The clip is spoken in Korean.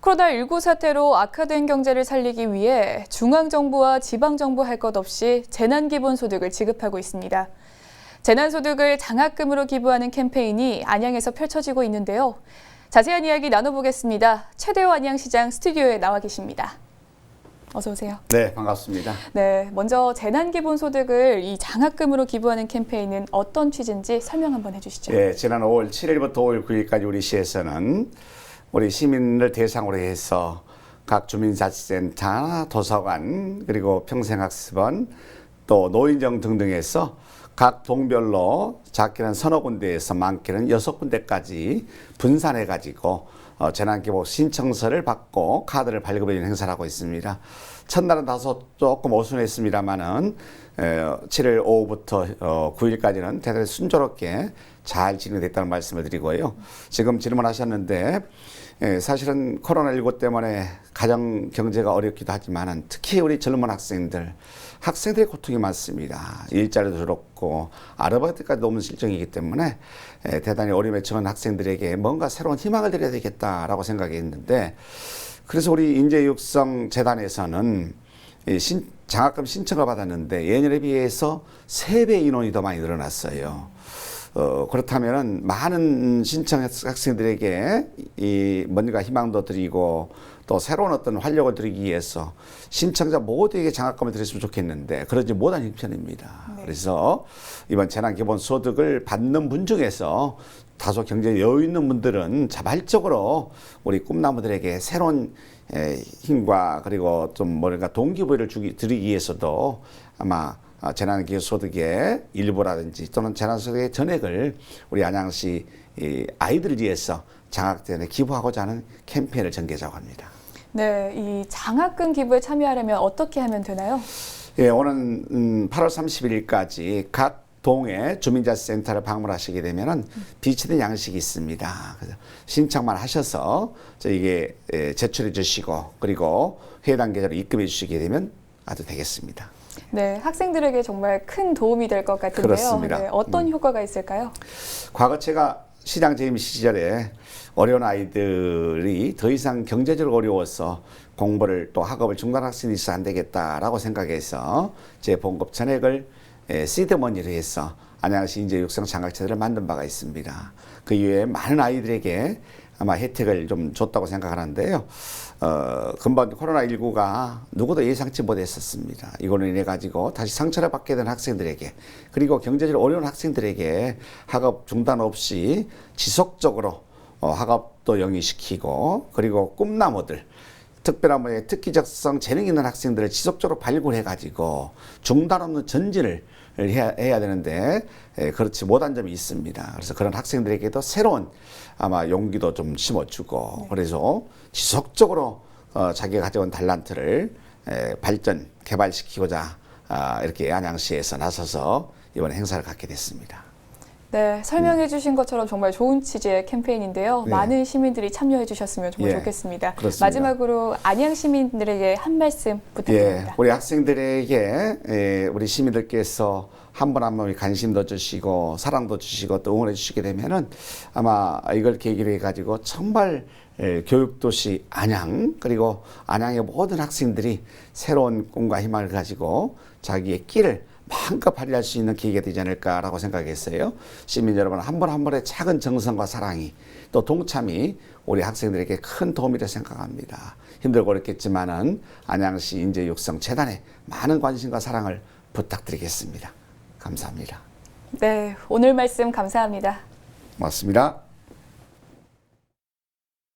코로나19 사태로 악화된 경제를 살리기 위해 중앙정부와 지방정부 할 것 없이 재난기본소득을 지급하고 있습니다. 재난소득을 장학금으로 기부하는 캠페인이 안양에서 펼쳐지고 있는데요. 자세한 이야기 나눠보겠습니다. 최대호 안양시장 스튜디오에 나와 계십니다. 어서 오세요. 네, 반갑습니다. 네, 먼저 재난기본소득을 이 장학금으로 기부하는 캠페인은 어떤 취지인지 설명 한번 해주시죠. 예, 지난 5월 7일부터 5월 9일까지 우리 시에서는 우리 시민을 대상으로 해서 각 주민자치센터, 도서관, 그리고 평생학습원, 또 노인정 등등에서 각 동별로 작게는 서너 군데에서 많게는 여섯 군데까지 분산해 가지고 어, 재난기복 신청서를 받고 카드를 발급해 주는 행사를 하고 있습니다. 첫날은 다소 조금 어순했습니다만은 7월 오후부터 어, 9일까지는 대단히 순조롭게 잘 진행됐다는 말씀을 드리고요. 지금 질문하셨는데 예, 사실은 코로나19 때문에 가정 경제가 어렵기도 하지만은 특히 우리 젊은 학생들 학생들의 고통이 많습니다. 일자리도 줄었고 아르바이트까지 너무 실정이기 때문에 예, 대단히 어려움에 처한 학생들에게 뭔가 새로운 희망을 드려야 되겠다라고 생각했는데 그래서 우리 인재육성 재단에서는 이 신, 장학금 신청을 받았는데 예년에 비해서 세 배 인원이 더 많이 늘어났어요. 어, 그렇다면은 많은 신청 학생들에게 이 뭔가 희망도 드리고 또 새로운 어떤 활력을 드리기 위해서 신청자 모두에게 장학금을 드렸으면 좋겠는데 그러지 못한 형편입니다. 그래서 이번 재난기본소득을 받는 분 중에서 다소 경제 여유 있는 분들은 자발적으로 우리 꿈나무들에게 새로운 에, 힘과 그리고 좀 뭔가 동기부여를 주기 드리기 위해서도 아마 아, 재난기소득의 일부라든지 또는 재난소득의 전액을 우리 안양시 이 아이들을 위해서 장학대에 기부하고자 하는 캠페인을 전개하자고 합니다. 네, 이 장학금 기부에 참여하려면 어떻게 하면 되나요? 예, 오는 음, 8월 31일까지 각 동의 주민자치센터를 방문하시게 되면은 비치된 양식이 있습니다. 그래서 신청만 하셔서 저에게 예, 제출해 주시고 그리고 해당 계좌로 입금해 주시게 되면 아주 되겠습니다. 네, 학생들에게 정말 큰 도움이 될 것 같은데요. 그렇습니다. 네, 어떤 효과가 있을까요? 과거 제가 시장 재임 시절에 어려운 아이들이 더 이상 경제적으로 어려워서 공부를 또 학업을 중단 학생이 있어 안 되겠다라고 생각해서 제 봉급 전액을 에, 시드머니로 해서 안양시 인재 육성 장학체들을 만든 바가 있습니다. 그 이후에 많은 아이들에게 아마 혜택을 좀 줬다고 생각하는데요. 어, 금방 코로나19가 누구도 예상치 못했었습니다. 이걸로 인해 가지고 다시 상처를 받게 된 학생들에게 그리고 경제적으로 어려운 학생들에게 학업 중단 없이 지속적으로 어, 학업도 영위시키고 그리고 꿈나무들 특별한 분야의 특기적성 재능 있는 학생들을 지속적으로 발굴해 가지고 중단 없는 전진을 해야, 해야 되는데 에, 그렇지 못한 점이 있습니다. 그래서 그런 학생들에게도 새로운 아마 용기도 좀 심어주고 그래서 지속적으로 어, 자기가 가져온 달란트를 에, 발전 개발시키고자 아, 이렇게 안양시에서 나서서 이번 행사를 갖게 됐습니다. 네, 설명해 주신 것처럼 정말 좋은 취지의 캠페인인데요. 네. 많은 시민들이 참여해 주셨으면 정말 예, 좋겠습니다. 그렇습니다. 마지막으로 안양 시민들에게 한 말씀 예, 부탁드립니다. 우리 학생들에게 예, 우리 시민들께서 한분한 분이 관심도 주시고 사랑도 주시고 또 응원해 주시게 되면은 아마 이걸 계기로 해 가지고 정말 예, 교육도시 안양 그리고 안양의 모든 학생들이 새로운 꿈과 희망을 가지고 자기의 길을 마음껏 발휘할 수 있는 계기가 되지 않을까라고 생각했어요. 시민 여러분 한분한 분의 작은 정성과 사랑이 또 동참이 우리 학생들에게 큰 도움이 될 생각합니다. 힘들고 어렵겠지만은 안양시 인재 육성 재단에 많은 관심과 사랑을 부탁드리겠습니다. 감사합니다. 네, 오늘 말씀 감사합니다. 고맙습니다.